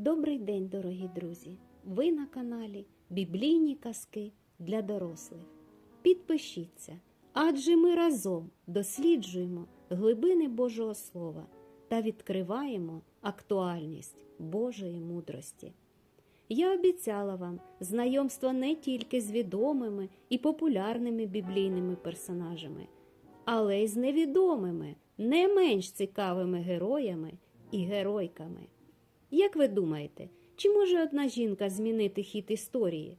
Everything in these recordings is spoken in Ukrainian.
Добрий день, дорогі друзі! Ви на каналі Біблійні казки для дорослих. Підпишіться, адже ми разом досліджуємо глибини Божого Слова та відкриваємо актуальність Божої мудрості. Я обіцяла вам знайомство не тільки з відомими і популярними біблійними персонажами, але й з невідомими, не менш цікавими героями і геройками. Як ви думаєте, чи може одна жінка змінити хід історії?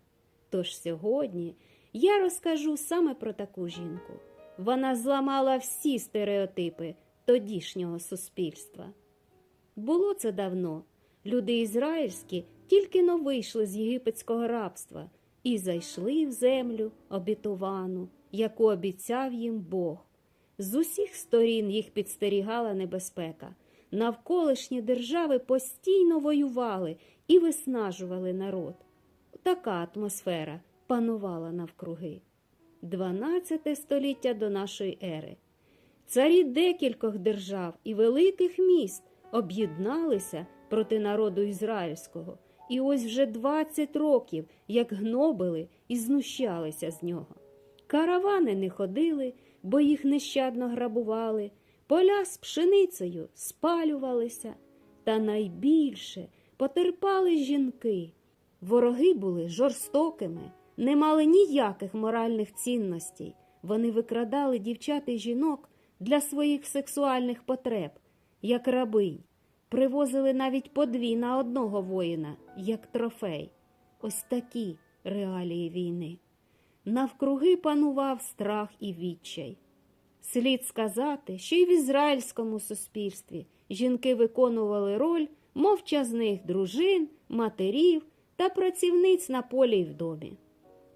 Тож сьогодні я розкажу саме про таку жінку. Вона зламала всі стереотипи тодішнього суспільства. Було це давно. Люди ізраїльські тільки но вийшли з єгипетського рабства і зайшли в землю обітовану, яку обіцяв їм Бог. З усіх сторін їх підстерігала небезпека. Навколишні держави постійно воювали і виснажували народ. Така атмосфера панувала навкруги. 12 століття до нашої ери. Царі декількох держав і великих міст об'єдналися проти народу ізраїльського, і ось вже 20 років, як гнобили і знущалися з нього. Каравани не ходили, бо їх нещадно грабували, поля з пшеницею спалювалися, та найбільше потерпали жінки. Вороги були жорстокими, не мали ніяких моральних цінностей. Вони викрадали дівчат і жінок для своїх сексуальних потреб, як рабинь, привозили навіть по дві на одного воїна, як трофей. Ось такі реалії війни. Навкруги панував страх і відчай. Слід сказати, що й в ізраїльському суспільстві жінки виконували роль мовчазних дружин, матерів та працівниць на полі й в домі.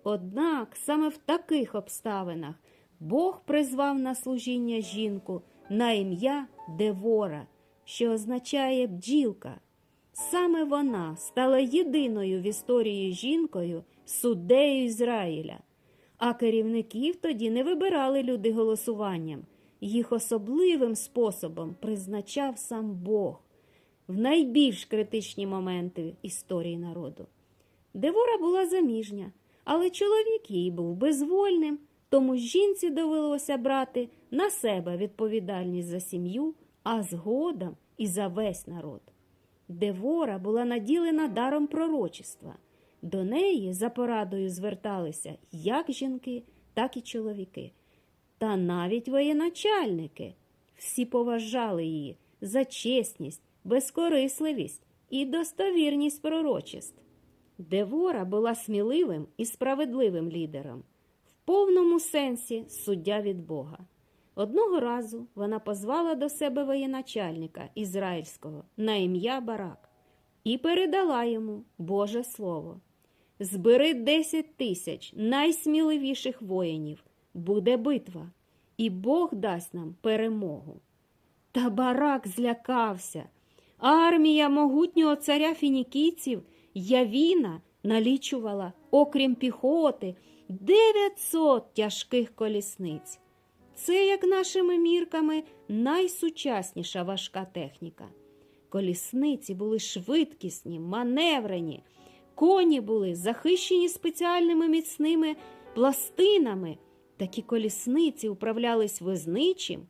Однак саме в таких обставинах Бог призвав на служіння жінку на ім'я Девора, що означає бджілка. Саме вона стала єдиною в історії жінкою суддею Ізраїля. А керівників тоді не вибирали люди голосуванням. Їх особливим способом призначав сам Бог в найбільш критичні моменти історії народу. Девора була заміжня, але чоловік її був безвольним, тому жінці довелося брати на себе відповідальність за сім'ю, а згодом і за весь народ. Девора була наділена даром пророчества. До неї за порадою зверталися як жінки, так і чоловіки, та навіть воєначальники. Всі поважали її за чесність, безкорисливість і достовірність пророчеств. Девора була сміливим і справедливим лідером, в повному сенсі суддя від Бога. Одного разу вона позвала до себе воєначальника ізраїльського на ім'я Барак і передала йому Боже Слово. Збери десять тисяч найсміливіших воїнів, буде битва, і Бог дасть нам перемогу. Та барак злякався. Армія могутнього царя фінікійців Явіна налічувала, окрім піхоти, 900 тяжких колісниць. Це, як нашими мірками, найсучасніша важка техніка. Колісниці були швидкісні, маневрені, коні були захищені спеціальними міцними пластинами. Такі колісниці управлялись визничим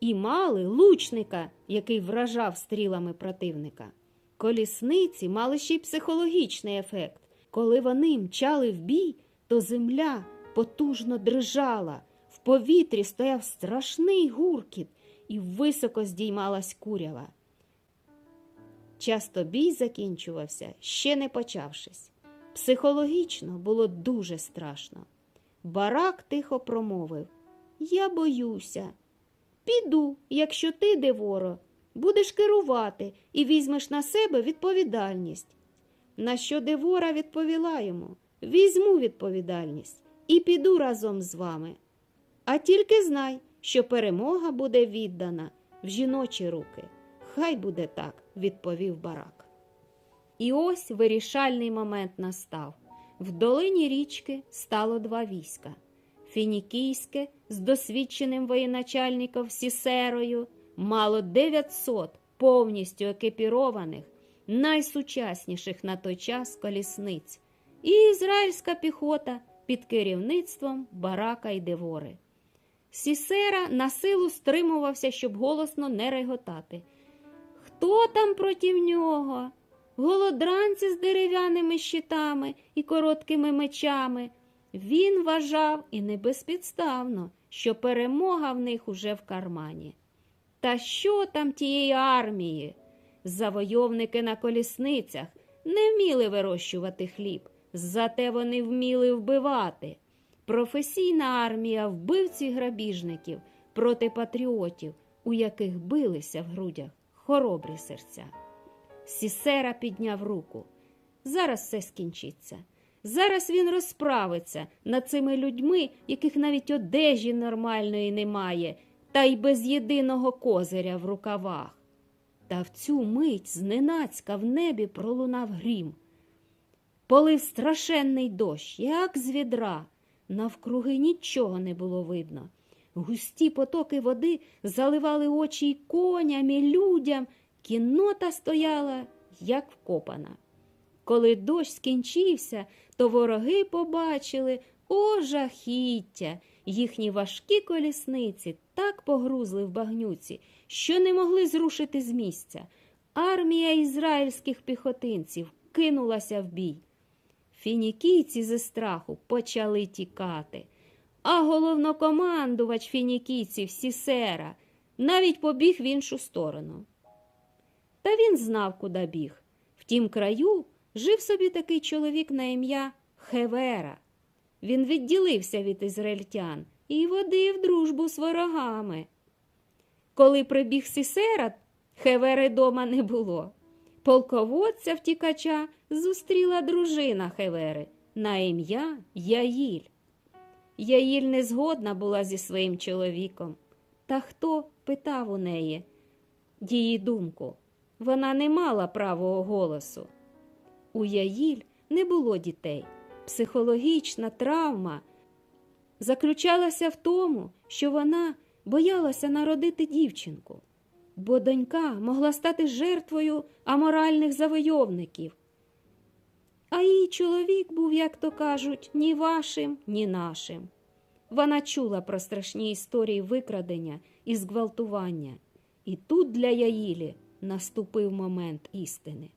і мали лучника, який вражав стрілами противника. Колісниці мали ще й психологічний ефект. Коли вони мчали в бій, то земля потужно дрижала, в повітрі стояв страшний гуркіт і високо здіймалась курява. Часто бій закінчувався, ще не почавшись. Психологічно було дуже страшно. Барак тихо промовив Я боюся. Піду, якщо ти, Деворо, будеш керувати і візьмеш на себе відповідальність. На що Девора відповіла йому Візьму відповідальність і піду разом з вами. А тільки знай, що перемога буде віддана в жіночі руки. Хай буде так, відповів барак. І ось вирішальний момент настав. В долині річки стало два війська фінікійське з досвідченим воєначальником Сісерою мало 900 повністю екіпірованих найсучасніших на той час колісниць, і ізраїльська піхота під керівництвом Барака й Девори. Сісера на силу стримувався, щоб голосно не реготати. Хто там проти нього? Голодранці з дерев'яними щитами і короткими мечами. Він вважав і не безпідставно, що перемога в них уже в кармані. Та що там тієї армії? Завойовники на колісницях не вміли вирощувати хліб, зате вони вміли вбивати. Професійна армія вбивців грабіжників проти патріотів, у яких билися в грудях хоробрі серця. Сісера підняв руку. Зараз все скінчиться. Зараз він розправиться над цими людьми, яких навіть одежі нормальної немає, та й без єдиного козиря в рукавах. Та в цю мить зненацька в небі пролунав грім. Полив страшенний дощ, як з відра. Навкруги нічого не було видно. Густі потоки води заливали очі й коням, і людям. Кіннота стояла, як вкопана. Коли дощ скінчився, то вороги побачили о жахіття. Їхні важкі колісниці так погрузли в багнюці, що не могли зрушити з місця. Армія ізраїльських піхотинців кинулася в бій. Фінікійці зі страху почали тікати, а головнокомандувач фінікійців Сісера навіть побіг в іншу сторону. Та він знав, куди біг. В тім краю жив собі такий чоловік на ім'я Хевера. Він відділився від ізраїльтян і водив дружбу з ворогами. Коли прибіг Сісера, Хевери дома не було. Полководця втікача зустріла дружина Хевери на ім'я Яїль. Яїль не згодна була зі своїм чоловіком. Та хто питав у неї її думку? Вона не мала правого голосу. У Яїль не було дітей. Психологічна травма заключалася в тому, що вона боялася народити дівчинку, бо донька могла стати жертвою аморальних завойовників. А її чоловік був, як то кажуть, ні вашим, ні нашим. Вона чула про страшні історії викрадення і зґвалтування, і тут для Яїлі наступив момент істини.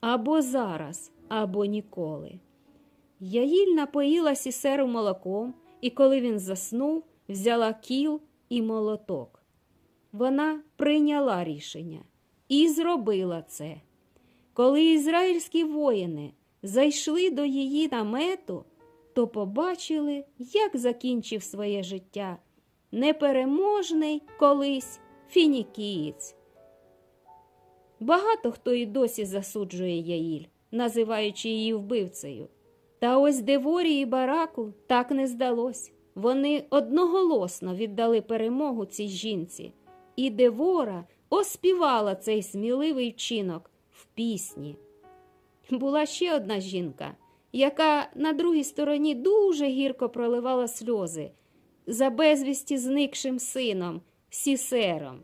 Або зараз, або ніколи. Яїль напоїла сісеру молоком, і коли він заснув, взяла кіл і молоток. Вона прийняла рішення і зробила це. Коли ізраїльські воїни зайшли до її намету, то побачили, як закінчив своє життя непереможний колись фінікієць. Багато хто і досі засуджує Яїль, називаючи її вбивцею. Та ось Деворі і Бараку так не здалось. Вони одноголосно віддали перемогу цій жінці, і Девора оспівала цей сміливий вчинок в пісні. Була ще одна жінка, яка на другій стороні дуже гірко проливала сльози за безвісті зникшим сином Сісером.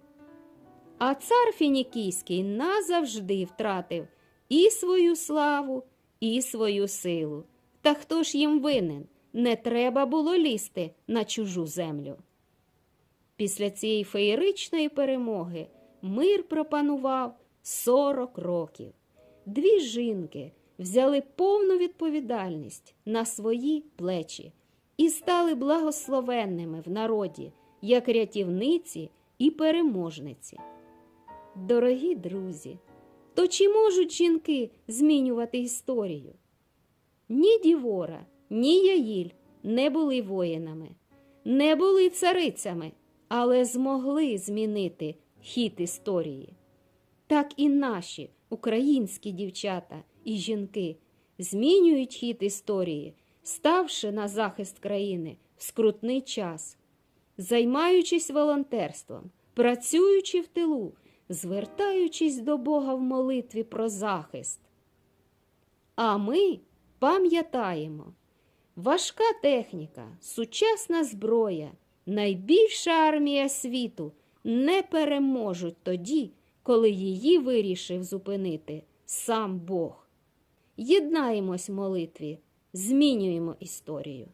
А цар Фінікійський назавжди втратив і свою славу, і свою силу. Та хто ж їм винен? Не треба було лізти на чужу землю. Після цієї феєричної перемоги мир пропанував 40 років. Дві жінки взяли повну відповідальність на свої плечі і стали благословенними в народі, як рятівниці і переможниці. Дорогі друзі, то чи можуть жінки змінювати історію? Ні Дівора, ні Яїль не були воїнами, не були царицями, але змогли змінити хід історії. Так і наші українські дівчата і жінки змінюють хід історії, ставши на захист країни в скрутний час, займаючись волонтерством, працюючи в тилу, звертаючись до Бога в молитві про захист. А ми пам'ятаємо, важка техніка, сучасна зброя, найбільша армія світу не переможуть тоді, коли її вирішив зупинити сам Бог. Єднаємось в молитві, змінюємо історію.